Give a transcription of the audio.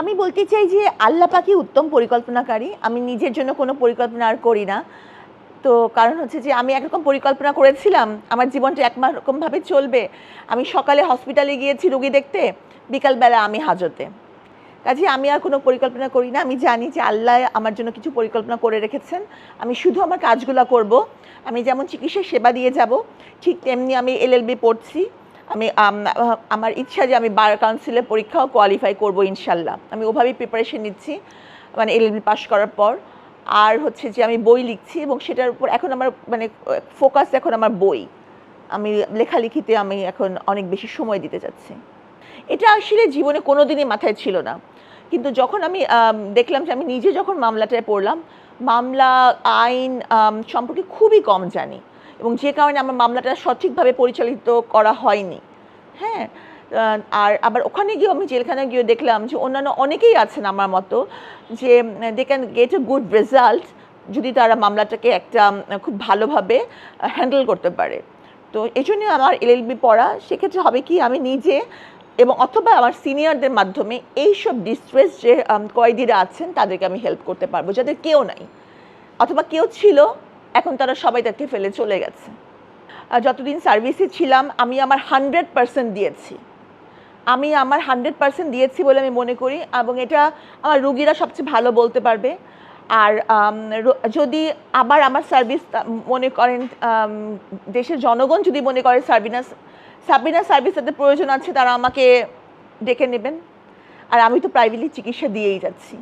আমি বলতে চাই যে আল্লাহ পাখি উত্তম পরিকল্পনাকারী। আমি নিজের জন্য কোনো পরিকল্পনা আর করি না। তো কারণ হচ্ছে যে আমি একরকম পরিকল্পনা করেছিলাম, আমার জীবনটা একরকমভাবে চলবে। আমি সকালে হসপিটালে গিয়েছি রুগী দেখতে, বিকালবেলা আমি হাজতে। কাজে আমি আর কোনো পরিকল্পনা করি না। আমি জানি যে আল্লাহ আমার জন্য কিছু পরিকল্পনা করে রেখেছেন। আমি শুধু আমার কাজগুলো করব। আমি যেমন চিকিৎসা সেবা দিয়ে যাব, ঠিক তেমনি আমি এলএলবি পড়ছি। আমি আমার ইচ্ছা যে আমি বার কাউন্সিলের পরীক্ষাও কোয়ালিফাই করব ইনশাল্লাহ। আমি ওভাবেই প্রিপারেশন নিচ্ছি মানে এলএলবি পাশ করার পর। আর হচ্ছে যে আমি বই লিখছি এবং সেটার উপর এখন আমার মানে ফোকাস এখন আমার বই। আমি লেখালেখিতে আমি এখন অনেক বেশি সময় দিতে চাচ্ছি। এটা আসলে জীবনে কোনো দিনই মাথায় ছিল না। কিন্তু যখন আমি দেখলাম যে আমি নিজে যখন মামলাটায় পড়লাম, মামলা, আইন সম্পর্কে খুবই কম জানি। এবং যে কারণে আমার মামলাটা সঠিকভাবে পরিচালিত করা হয়নি। হ্যাঁ আর আবার ওখানে গিয়ে আমি জেলখানায় গিয়ে দেখলাম যে অন্যান্য অনেকেই আছেন আমার মতো যে they can get a good result যদি তারা মামলাটাকে একটা খুব ভালোভাবে হ্যান্ডেল করতে পারে। তো এই জন্য আমার এলএলবি পড়া, সেক্ষেত্রে হবে কি আমি নিজে এবং অথবা আমার সিনিয়রদের মাধ্যমে এইসব ডিস্ট্রেস যে কয়েদিরা আছেন তাদেরকে আমি হেল্প করতে পারব, যাদের কেউ নাই। অথবা কেউ ছিল এখন তারা সবাই তাকে ফেলে চলে গেছে। আর যতদিন সার্ভিসে ছিলাম, আমি আমার হান্ড্রেড পার্সেন্ট দিয়েছি। আমি আমার হান্ড্রেড পার্সেন্ট দিয়েছি বলে আমি মনে করি এবং এটা আমার রুগীরা সবচেয়ে ভালো বলতে পারবে। আর যদি আবার আমার সার্ভিস মনে করেন দেশের জনগণ যদি মনে করে সার্ভিনা সাবিনা সার্ভিস তাদের প্রয়োজন আছে, তারা আমাকে ডেকে নেবেন। আর আমি তো প্রাইভেটলি চিকিৎসা দিয়েই যাচ্ছি।